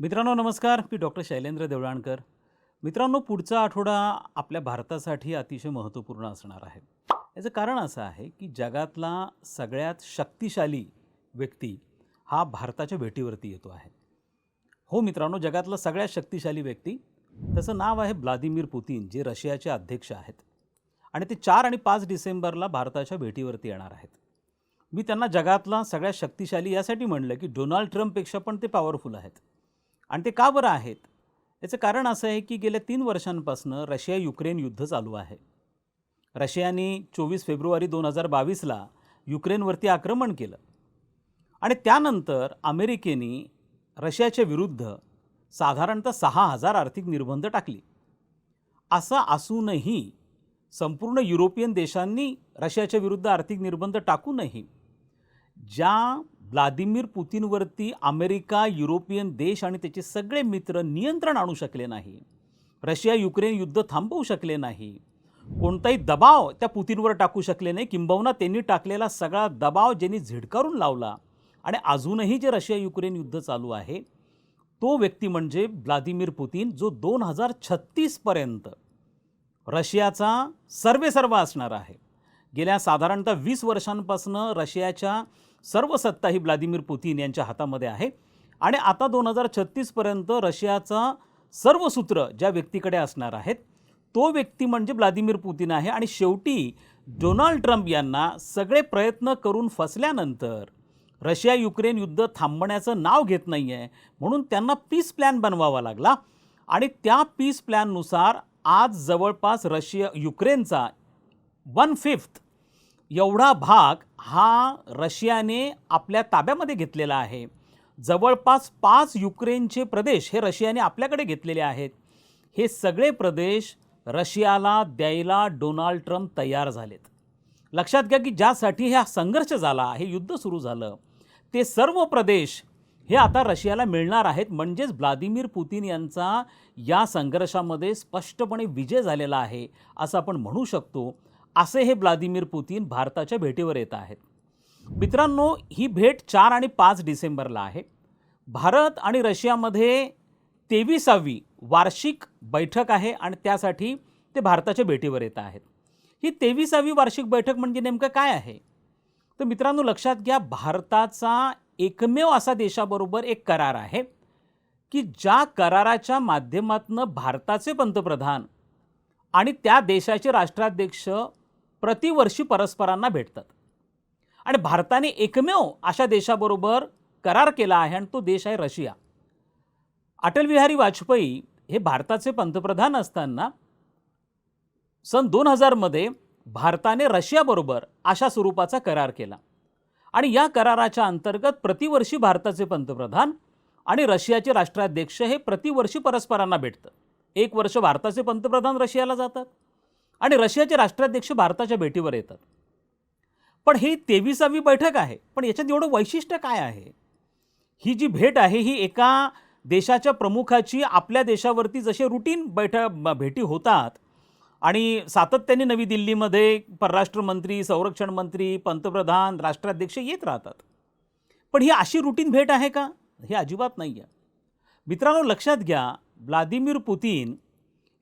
मित्रांनो नमस्कार. मी डॉक्टर शैलेंद्र देवळाणकर. मित्रांनो पुढचा आठवडा आपल्या भारतासाठी अतिशय महत्त्वपूर्ण असणार आहे. याचं कारण असं आहे की जगातला सगळ्यात शक्तिशाली व्यक्ती हा भारताच्या भेटीवरती येतो आहे. हो मित्रांनो जगातला सगळ्यात शक्तिशाली व्यक्ती त्याचं नाव आहे व्लादिमीर पुतीन जे रशियाचे अध्यक्ष आहेत. आणि ते चार आणि पाच डिसेंबरला भारताच्या भेटीवरती येणार आहेत. मी त्यांना जगातला सगळ्यात शक्तिशाली यासाठी म्हणलं की डोनाल्ड ट्रम्पपेक्षा पण ते पॉवरफुल आहेत. आणि ते का बरं आहेत? याचं कारण असं आहे की गेल्या तीन वर्षांपासून रशिया युक्रेन युद्ध चालू आहे. रशियाने चोवीस फेब्रुवारी दोन हजार बावीसला युक्रेनवरती आक्रमण केलं. आणि त्यानंतर अमेरिकेने रशियाच्या विरुद्ध साधारणतः सहा हजार आर्थिक निर्बंध टाकली. असं असूनही संपूर्ण युरोपियन देशांनी रशियाच्या विरुद्ध आर्थिक निर्बंध टाकूनही ज्या व्लादिमीर पुतीनवरती अमेरिका युरोपियन देश आणि त्याचे सगळे मित्र नियंत्रण आणू शकले नाही. रशिया युक्रेन युद्ध थांबवू शकले नाही. कोणताही दबाव त्या पुतीनवर टाकू शकले नाही. किंबहुना त्यांनी टाकलेला सगळा दबाव ज्यांनी झिडकारून लावला आणि अजूनही जे रशिया युक्रेन युद्ध चालू आहे तो व्यक्ती म्हणजे व्लादिमीर पुतीन जो दोन हजार छत्तीसपर्यंत रशियाचा सर्वेसर्वा असणार आहे. गेल्या साधारणतः वीस वर्षांपासून रशियाच्या सर्व सत्ता ही व्लादिमीर पुतीन यांच्या हातामध्ये आहे. आणि आता दोन हजार छत्तीसपर्यंत रशियाचा सर्व सूत्र ज्या व्यक्तीकडे असणार आहेत तो व्यक्ती म्हणजे व्लादिमीर पुतीन आहे. आणि शेवटी डोनाल्ड ट्रम्प यांना सगळे प्रयत्न करून फसल्यानंतर रशिया युक्रेन युद्ध थांबण्याचं नाव घेत नाही आहे म्हणून त्यांना पीस प्लॅन बनवावा लागला. आणि त्या पीस प्लॅननुसार आज जवळपास रशिया युक्रेनचा वन फिफ्थ एवढा भाग हा रशियाने आपल्या ताब्यामध्ये घेतलेला आहे. जवळपास पाच युक्रेनचे प्रदेश हे रशियाने आपल्याकडे घेतलेले आहेत. हे सगळे प्रदेश रशियाला द्यायला डोनाल्ड ट्रम्प तयार झालेत. लक्षात घ्या की ज्यासाठी हा संघर्ष झाला हे युद्ध सुरू झालं ते सर्व प्रदेश हे आता रशियाला मिळणार आहेत. म्हणजेच व्लादिमीर पुतीन यांचा या संघर्षामध्ये स्पष्टपणे विजय झालेला आहे असं आपण म्हणू शकतो. असे हे व्लादिमीर पुतीन भारताच्या भेटीवर येत आहेत. मित्रांनो ही भेट चार आणि पाच डिसेंबरला आहे. भारत आणि रशियामध्ये तेविसावी वार्षिक बैठक आहे आणि त्यासाठी ते भारताच्या भेटीवर येत आहेत. ही तेविसावी वार्षिक बैठक म्हणजे नेमकं काय आहे? तर मित्रांनो लक्षात घ्या भारताचा एकमेव असा देशाबरोबर एक करार आहे की ज्या कराराच्या माध्यमातून भारताचे पंतप्रधान आणि त्या देशाचे राष्ट्राध्यक्ष प्रतिवर्षी परस्परांना भेटतात. आणि भारताने एकमेव अशा देशाबरोबर करार केला आहे आणि तो देश आहे रशिया. अटलबिहारी वाजपेयी हे भारताचे पंतप्रधान असताना सन दोन हजारमध्ये भारताने रशियाबरोबर अशा स्वरूपाचा करार केला. आणि या कराराच्या अंतर्गत प्रतिवर्षी भारताचे पंतप्रधान आणि रशियाचे राष्ट्राध्यक्ष हे प्रतिवर्षी परस्परांना भेटतं एक वर्ष भारताचे पंतप्रधान रशियाला जातात. आणि रशियाचे राष्ट्राध्यक्ष भारताच्या भेटीवर येतात. पण ही तेविसावी बैठक आहे. पण याच्यात एवढं वैशिष्ट्य काय आहे? ही जी भेट आहे ही एका देशाच्या प्रमुखाची आपल्या देशावरती जसे रुटीन बैठक भेटी होतात आणि सातत्याने नवी दिल्लीमध्ये परराष्ट्र मंत्री संरक्षण मंत्री पंतप्रधान राष्ट्राध्यक्ष येत राहतात. पण ही अशी रुटीन भेट आहे का? हे अजिबात नाही आहे मित्रांनो लक्षात घ्या व्लादिमीर पुतीन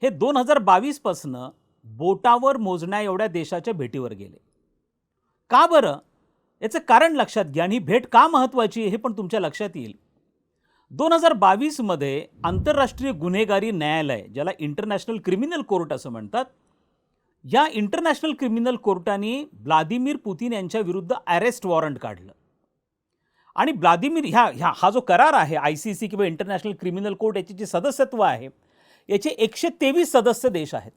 हे दोन हजार बावीसपासनं बोटावर मोजण्या एवढ्या देशाच्या भेटीवर गेले. का बरं? याचं कारण लक्षात घ्या आणि ही भेट का महत्त्वाची आहे हे पण तुमच्या लक्षात येईल. दोन हजार बावीसमध्ये आंतरराष्ट्रीय गुन्हेगारी न्यायालय ज्याला इंटरनॅशनल क्रिमिनल कोर्ट असं म्हणतात या इंटरनॅशनल क्रिमिनल कोर्टाने व्लादिमीर पुतीन यांच्या विरुद्ध अरेस्ट वॉरंट काढलं. आणि व्लादिमीर ह्या ह्या हा जो करार आहे आय सी सी किंवा इंटरनॅशनल क्रिमिनल कोर्ट याचे जे सदस्यत्व आहे याचे एकशे तेवीस सदस्य देश आहेत.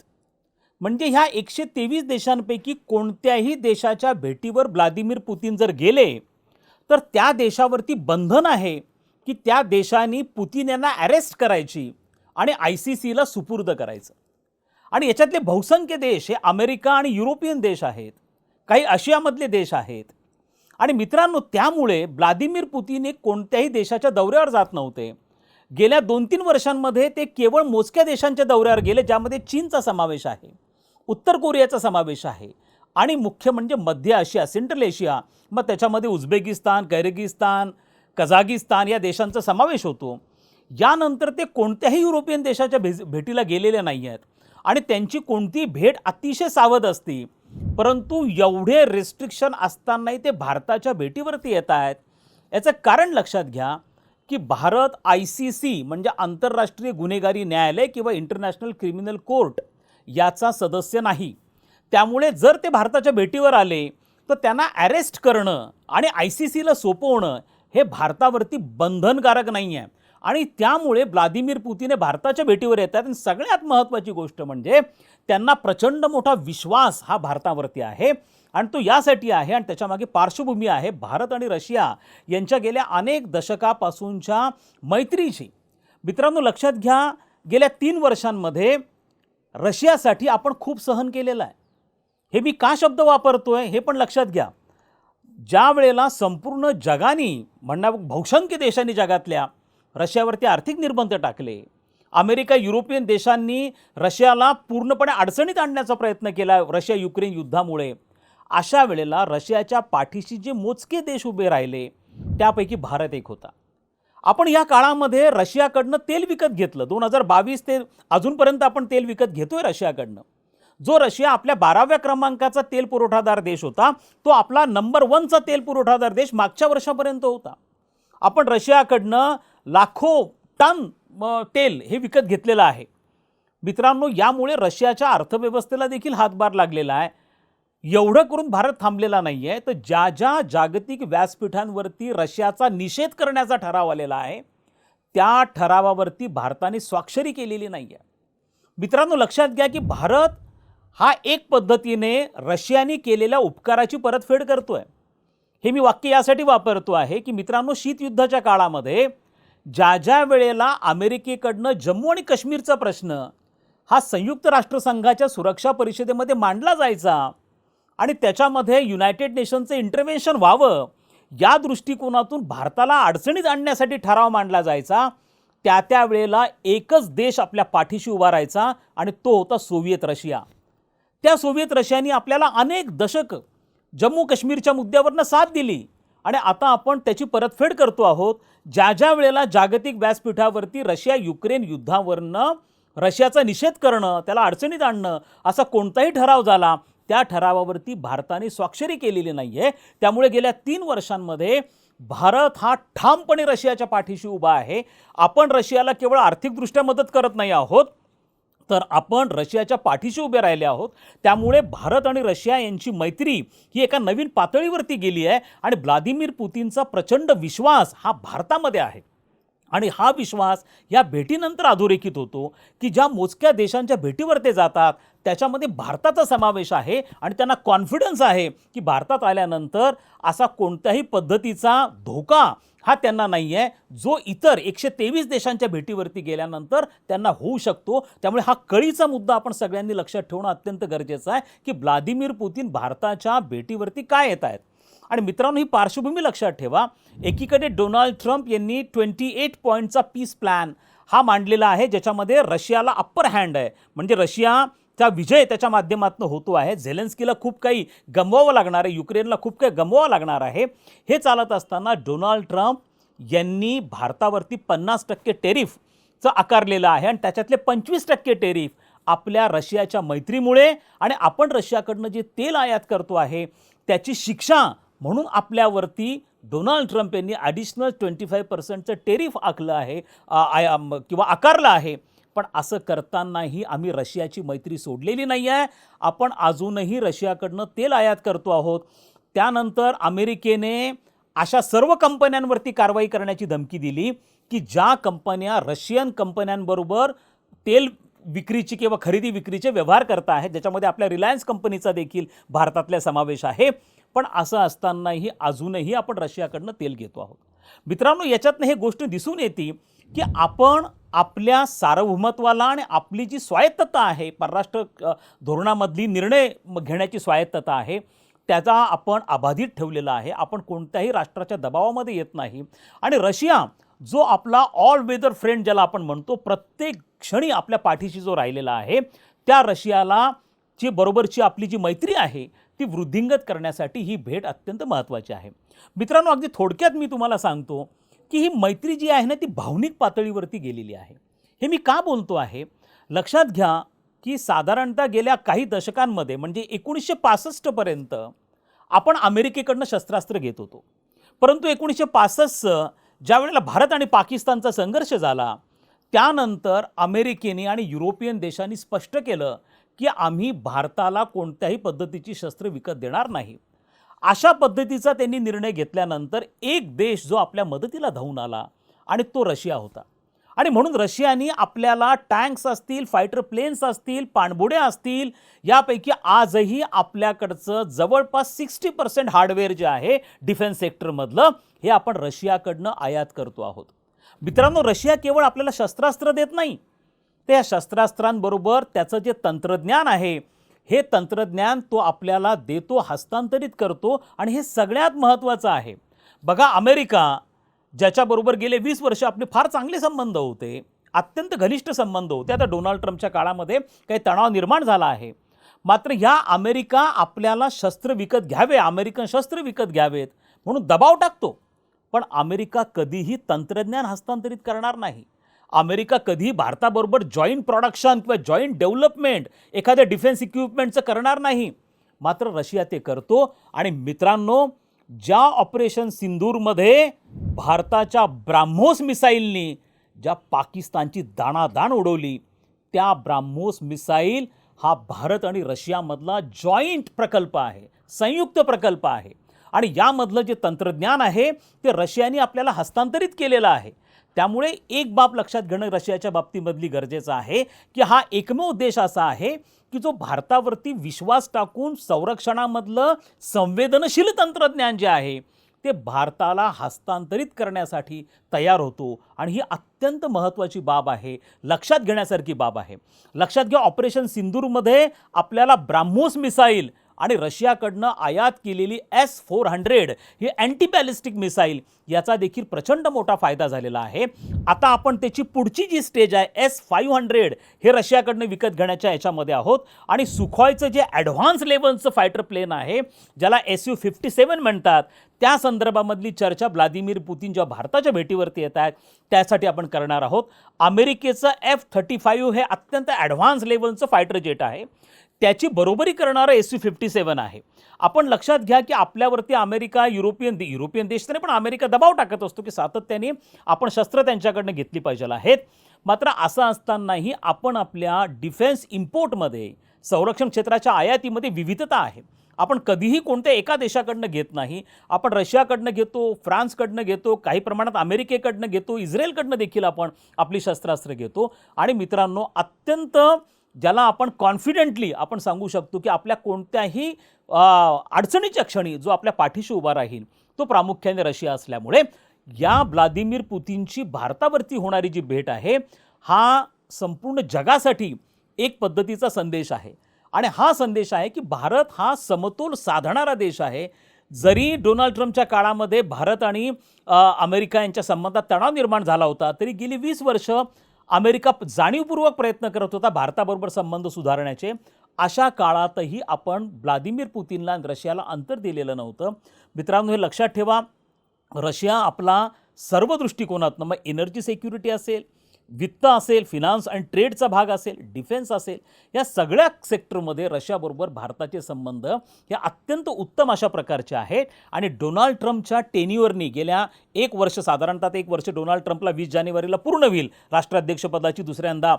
म्हणजे ह्या एकशे तेवीस देशांपैकी कोणत्याही देशाच्या भेटीवर व्लादिमीर पुतीन जर गेले तर त्या देशावरती बंधन आहे की त्या देशाने पुतीन यांना अरेस्ट करायची आणि आय सी सीला सुपूर्द करायचं. आणि याच्यातले बहुसंख्य देश हे अमेरिका आणि युरोपियन देश आहेत काही आशियामधले देश आहेत. आणि मित्रांनो त्यामुळे व्लादिमीर पुतीन हे कोणत्याही देशाच्या दौऱ्यावर जात नव्हते. गेल्या दोन तीन वर्षांमध्ये ते केवळ मोजक्या देशांच्या दौऱ्यावर गेले ज्यामध्ये चीनचा समावेश आहे. उत्तर कोरियाचा समावेश आहे. आणि मुख्य म्हणजे मध्य आशिया सेंट्रल एशिया मग त्याच्यामध्ये उझबेकिस्तान कैरगिस्तान कझागिस्तान या देशांचा समावेश होतो. यानंतर ते कोणत्याही युरोपियन देशाच्या भेज भेटीला गेलेले नाही आहेत. आणि त्यांची कोणती भेट अतिशय सावध असते. परंतु एवढे रिस्ट्रिक्शन असतानाही ते भारताच्या भेटीवरती येत आहेत. याचं कारण लक्षात घ्या की भारत आय सी सी म्हणजे आंतरराष्ट्रीय गुन्हेगारी न्यायालय किंवा इंटरनॅशनल क्रिमिनल कोर्ट याचा सदस्य नाही. त्यामुळे जर ते भारताच्या भेटीवर आले तर त्यांना अरेस्ट करणं आणि आय सी सीला सोपवणं हे भारतावरती बंधनकारक नाही आहे आणि त्यामुळे व्लादिमीर पुतीन हे भारताच्या भेटीवर येतात आणि सगळ्यात महत्त्वाची गोष्ट म्हणजे त्यांना प्रचंड मोठा विश्वास हा भारतावरती आहे. आणि तो यासाठी आहे आणि त्याच्यामागे पार्श्वभूमी आहे भारत आणि रशिया यांच्या गेल्या अनेक दशकापासूनच्या मैत्रीची. मित्रांनो लक्षात घ्या गेल्या तीन वर्षांमध्ये रशियासाठी आपण खूप सहन केलेलं आहे. हे मी का शब्द वापरतो आहे हे पण लक्षात घ्या. ज्या वेळेला संपूर्ण जगाने म्हणण्या बहुसंख्य देशांनी जगातल्या रशियावरती आर्थिक निर्बंध टाकले अमेरिका युरोपियन देशांनी रशियाला पूर्णपणे अडचणीत आणण्याचा प्रयत्न केला रशिया युक्रेन युद्धामुळे अशा वेळेला रशियाच्या पाठीशी जे मोजके देश उभे राहिले त्यापैकी भारत एक होता. आपण या काळामध्ये रशियाकडनं तेल विकत घेतलं. दोन हजार बावीस ते अजूनपर्यंत आपण तेल विकत घेतोय रशियाकडनं. जो रशिया आपल्या बाराव्या क्रमांकाचा तेल पुरवठादार देश होता तो आपला नंबर वनचा तेल पुरवठादार देश मागच्या वर्षापर्यंत होता. आपण रशियाकडनं लाखो टन तेल हे विकत घेतलेलं आहे. मित्रांनो यामुळे रशियाच्या अर्थव्यवस्थेला देखील हातभार लागलेला आहे. एवढं करून भारत थांबलेला नाही आहे तर ज्या ज्या जागतिक व्यासपीठांवरती रशियाचा निषेध करण्याचा ठराव आलेला आहे त्या ठरावावरती भारताने स्वाक्षरी केलेली नाही आहे मित्रांनो लक्षात घ्या की भारत हा एक पद्धतीने रशियाने केलेल्या उपकाराची परतफेड करतो आहे हे मी वाक्य यासाठी वापरतो आहे की मित्रांनो शीतयुद्धाच्या काळामध्ये ज्या ज्या वेळेला अमेरिकेकडनं जम्मू आणि काश्मीरचा प्रश्न हा संयुक्त राष्ट्रसंघाच्या सुरक्षा परिषदेमध्ये मांडला जायचा आणि त्याच्यामध्ये युनायटेड नेशनचं इंटरव्हेन्शन व्हावं या दृष्टिकोनातून भारताला अडचणीत आणण्यासाठी ठराव मांडला जायचा. त्या त्या वेळेला एकच देश आपल्या पाठीशी उभा राहायचा आणि तो होता सोव्हिएत रशिया. त्या सोव्हिएत रशियाने आपल्याला अनेक दशक जम्मू काश्मीरच्या मुद्द्यावरनं साथ दिली आणि आता आपण त्याची परतफेड करतो आहोत. ज्या ज्या वेळेला जागतिक व्यासपीठावरती रशिया युक्रेन युद्धावरनं रशियाचा निषेध करणं त्याला अडचणीत आणणं असा कोणताही ठराव झाला त्या ठरावावरती भारताने स्वाक्षरी केलेली नाही आहे त्यामुळे गेल्या तीन वर्षांमध्ये भारत हा ठामपणे रशियाच्या पाठीशी उभा आहे. आपण रशियाला केवळ आर्थिकदृष्ट्या मदत करत नाही आहोत तर आपण रशियाच्या पाठीशी उभे राहिले आहोत. त्यामुळे भारत आणि रशिया यांची मैत्री ही एका नवीन पातळीवरती गेली आहे आणि व्लादिमीर पुतीनचा प्रचंड विश्वास हा भारतामध्ये आहे. आणि हा विश्वास या भेटीनंतर अधोरेखित होतो की ज्या मोजक्या देशांच्या भेटीवर ते जातात त्याच्यामध्ये भारताचा समावेश आहे आणि त्यांना कॉन्फिडन्स आहे की भारतात आल्यानंतर असा कोणत्याही पद्धतीचा धोका हा त्यांना नाही आहे जो इतर एकशे तेवीस देशांच्या भेटीवरती गेल्यानंतर त्यांना होऊ शकतो. त्यामुळे हा कळीचा मुद्दा आपण सगळ्यांनी लक्षात ठेवणं अत्यंत गरजेचं आहे की व्लादिमीर पुतीन भारताच्या भेटीवरती काय येत आहेत. आणि मित्रांनो ही पार्श्वभूमी लक्षात ठेवा. एकीकडे डोनाल्ड ट्रम्प यांनी ट्वेंटी एट पॉईंटचा पीस प्लॅन हा मांडलेला आहे ज्याच्यामध्ये रशियाला अप्पर हँड आहे. म्हणजे रशिया त्या विजय त्याच्या माध्यमातून होतो आहे. झेलेन्स्कीला खूप काही गमवावं लागणार आहे. युक्रेनला खूप काही गमवावं लागणार आहे. हे चालत असताना डोनाल्ड ट्रम्प यांनी भारतावरती पन्नास टक्के टेरिफचं आकारलेलं आहे आणि त्याच्यातले पंचवीस टक्के टेरिफ आपल्या रशियाच्या मैत्रीमुळे आणि आपण रशियाकडनं जे तेल आयात करतो आहे त्याची शिक्षा म्हणून आपल्यावरती डोनाल्ड ट्रम्प यांनी ॲडिशनल ट्वेंटी फाईव्ह पर्सेंटचं टेरिफ आखलं आहे आय- किंवा आकारलं आहे. पण असं करतानाही आम्ही रशियाची मैत्री सोडलेली नाही आहे आपण अजूनही रशियाकडनं तेल आयात करतो आहोत. त्यानंतर अमेरिकेने अशा सर्व कंपन्यांवरती कारवाई करण्याची धमकी दिली की ज्या कंपन्या रशियन कंपन्यांबरोबर तेल विक्रीची किंवा खरेदी विक्रीचे व्यवहार करता आहेत ज्याच्यामध्ये आपल्या रिलायन्स कंपनीचा देखील भारतातल्या समावेश आहे. पण असं असतानाही अजूनही आपण रशियाकडनं तेल घेतो आहोत. मित्रांनो याच्यातनं हे गोष्ट दिसून येते की आपण आपल्या सार्वभौमत्वाला आणि आपली जी स्वायत्तता आहे परराष्ट्र धोरणामधली निर्णय म- घेण्याची स्वायत्तता आहे त्याचा आपण अबाधित ठेवलेला आहे. आपण कोणत्याही राष्ट्राच्या दबावामध्ये येत नाही. आणि रशिया जो आपला ऑल वेदर फ्रेंड ज्याला आपण म्हणतो प्रत्येक क्षणी आपल्या पाठीशी जो राहिलेला आहे त्या रशियाला जी बरोबरची आपली जी मैत्री आहे ती वृद्धिंगत करण्यासाठी ही भेट अत्यंत महत्त्वाची आहे. मित्रांनो अगदी थोडक्यात मी तुम्हाला सांगतो की ही मैत्री जी आहे ना ती भावनिक पातळीवरती गेलेली आहे. हे मी का बोलतो आहे? लक्षात घ्या की साधारणतः गेल्या काही दशकांमध्ये म्हणजे एकोणीसशे पासष्टपर्यंत आपण अमेरिकेकडनं शस्त्रास्त्र घेत होतो. परंतु एकोणीसशे पासष्ट ज्या वेळेला भारत आणि पाकिस्तानचा संघर्ष झाला त्यानंतर अमेरिकेने आणि युरोपियन देशांनी स्पष्ट केलं की आम्ही भारताला कोणत्याही पद्धतीची शस्त्र विकत देणार नाही. अशा पद्धतीचा त्यांनी निर्णय घेतल्यानंतर एक देश जो आपल्या मदतीला धावून आला आणि तो रशिया होता. आणि म्हणून रशियाने आपल्याला टँक्स असतील फायटर प्लेन्स असतील पाणबुड्या असतील यापैकी आजही आपल्याकडचं जवळपास सिक्स्टी पर्सेंट हार्डवेअर जे आहे डिफेन्स सेक्टरमधलं हे आपण रशियाकडनं आयात करतो आहोत. मित्रांनो रशिया केवळ आपल्याला शस्त्रास्त्र देत नाही. त्या शस्त्रास्त्रांबरोबर त्याचं जे तंत्रज्ञान आहे हे तंत्रज्ञान तो आपल्याला देतो हस्तांतरित करतो आणि हे सगळ्यात महत्त्वाचं आहे. बघा अमेरिका ज्याच्याबरोबर गेले वीस वर्ष आपले फार चांगले संबंध होते अत्यंत घनिष्ठ संबंध होते. आता डोनाल्ड ट्रम्पच्या काळामध्ये काही तणाव निर्माण झाला आहे. मात्र ह्या अमेरिका आपल्याला शस्त्र विकत घ्यावे अमेरिकन शस्त्र विकत घ्यावेत म्हणून दबाव टाकतो. पण अमेरिका कधीही तंत्रज्ञान हस्तांतरित करणार नाही. अमेरिका कधीही भारताबरोबर जॉईंट प्रॉडक्शन किंवा जॉईंट डेव्हलपमेंट एखाद्या डिफेन्स इक्विपमेंटचं करणार नाही. मात्र रशिया ते करतो आणि मित्रांनो ज्या ऑपरेशन सिंदूरमध्ये भारताच्या ब्राह्मोस मिसाईलनी ज्या पाकिस्तानची दाणादाण उडवली त्या ब्राह्मोस मिसाईल हा भारत आणि रशियामधला जॉईंट प्रकल्प आहे संयुक्त प्रकल्प आहे. आणि यामधलं जे तंत्रज्ञान आहे ते रशियाने आपल्याला हस्तांतरित केलेलं आहे. त्यामुळे एक बाब लक्षात घेणं रशियाच्या बाबतीमधली गरजेचं आहे की हा एकमेव देश असा आहे की जो भारतावरती विश्वास टाकून संरक्षणामधलं संवेदनशील तंत्रज्ञान जे आहे ते भारताला हस्तांतरित करण्यासाठी तयार होतो. आणि ही अत्यंत महत्त्वाची बाब आहे लक्षात घेण्यासारखी बाब आहे. लक्षात घ्या ऑपरेशन सिंदूरमध्ये आपल्याला ब्राह्मोस मिसाईल आणि रशियाकडनं आयात केलेली एस फोर हंड्रेड ही अँटी बॅलिस्टिक मिसाईल याचा देखील प्रचंड मोठा फायदा झालेला आहे. आता आपण त्याची पुढची जी स्टेज आहे एस फाईव्ह हंड्रेड हे रशियाकडनं विकत घेण्याच्या याच्यामध्ये आहोत. आणि सुखॉयचं जे ॲडव्हान्स लेवलचं फायटर प्लेन आहे ज्याला एस यू फिफ्टी सेवन म्हणतात त्या संदर्भामधली चर्चा व्लादिमीर पुतीन जेव्हा भारताच्या भेटीवरती येत आहेत त्यासाठी आपण करणार आहोत. अमेरिकेचं एफ थर्टी फाईव्ह हे अत्यंत ॲडव्हान्स लेवलचं फायटर जेट आहे. त्याची बरोबरी करणारं एस यू फिफ्टी सेवन आहे. आपण लक्षात घ्या की आपल्यावरती अमेरिका युरोपियन दे युरोपियन देश तर पण अमेरिका दबाव टाकत असतो की सातत्याने आपण शस्त्र त्यांच्याकडनं घेतली पाहिजे आहेत. मात्र असं असतानाही आपण आपल्या डिफेन्स इम्पोर्टमध्ये संरक्षण क्षेत्राच्या आयातीमध्ये विविधता आहे. आपण कधीही कोणत्या एका देशाकडनं घेत नाही. आपण रशियाकडनं घेतो फ्रान्सकडनं घेतो काही प्रमाणात अमेरिकेकडनं घेतो इस्रायलकडनं देखील आपण आपली शस्त्रास्त्र घेतो. आणि मित्रांनो अत्यंत ज्याला आपण कॉन्फिडेंटली आपण सांगू शकतो की आपल्या कोणत्याही अडचणीच्या क्षणी जो आपल्या पाठीशी उभा राहील तो प्रामुख्याने रशिया असल्यामुळे या व्लादिमीर पुतीनची भारतावरती होणारी जी भेट आहे हा संपूर्ण जगासाठी एक पद्धतीचा संदेश आहे. आणि हा संदेश आहे की भारत हा समतोल साधणारा देश आहे. जरी डोनाल्ड ट्रम्पच्या काळामध्ये भारत आणि अमेरिका यांच्या संबंधात तणाव निर्माण झाला होता तरी गेली वीस वर्ष अमेरिका जाणीवपूर्वक प्रयत्न करत होता भारताबरोबर संबंध सुधारण्याचे. अशा काळातही आपण व्लादिमीर पुतीनला आणि रशियाला अंतर दिलेलं नव्हतं. मित्रांनो हे लक्षात ठेवा रशिया आपला सर्व दृष्टिकोनातनं मग एनर्जी सिक्युरिटी असेल वित्त असेल फिनान्स आणि ट्रेडचा भाग असेल डिफेन्स असेल या सगळ्या सेक्टरमध्ये रशियाबरोबर भारताचे संबंध हे अत्यंत उत्तम अशा प्रकारचे आहेत. आणि डोनाल्ड ट्रम्पच्या टेन्युअरनी गेल्या एक वर्ष साधारणतः एक वर्ष डोनाल्ड ट्रम्पला वीस जानेवारीला पूर्ण होईल. राष्ट्राध्यक्षपदाची दुसऱ्यांदा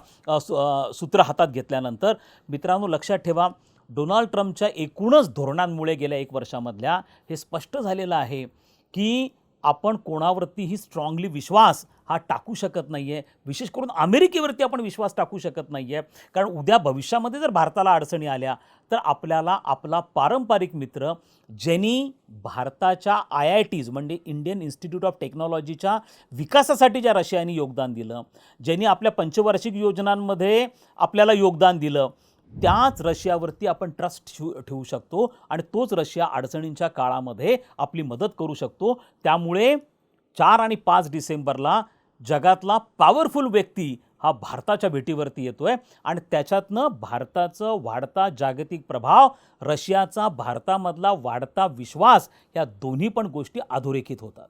सूत्र हातात घेतल्यानंतर. मित्रांनो लक्षात ठेवा डोनाल्ड ट्रम्पच्या एकूणच धोरणांमुळे गेल्या एक वर्षामधल्या हे स्पष्ट झालेलं आहे की आपण कोणावरतीही स्ट्रॉंगली विश्वास हा टाकू शकत नाही आहे विशेष करून अमेरिकेवरती आपण विश्वास टाकू शकत नाही आहे कारण उद्या भविष्यामध्ये जर भारताला अडचणी आल्या तर आपल्याला आपला पारंपरिक मित्र ज्यांनी भारताच्या आय आय टीज म्हणजे इंडियन इन्स्टिट्यूट ऑफ टेक्नॉलॉजीच्या विकासासाठी ज्या रशियाने योगदान दिलं ज्यांनी आपल्या पंचवार्षिक योजनांमध्ये आपल्याला योगदान दिलं त्याच रशियावरती आपण ट्रस्ट ठेवू ठेवू शकतो आणि तोच रशिया अडचणींच्या काळामध्ये आपली मदत करू शकतो. त्यामुळे चार आणि पाच डिसेंबरला जगातला पॉवरफुल व्यक्ती हा भारताच्या भेटीवरती येतो आहे आणि त्याच्यातनं भारताचं वाढता जागतिक प्रभाव रशियाचा भारतामधला वाढता विश्वास या दोन्ही पण गोष्टी अधोरेखित होतात.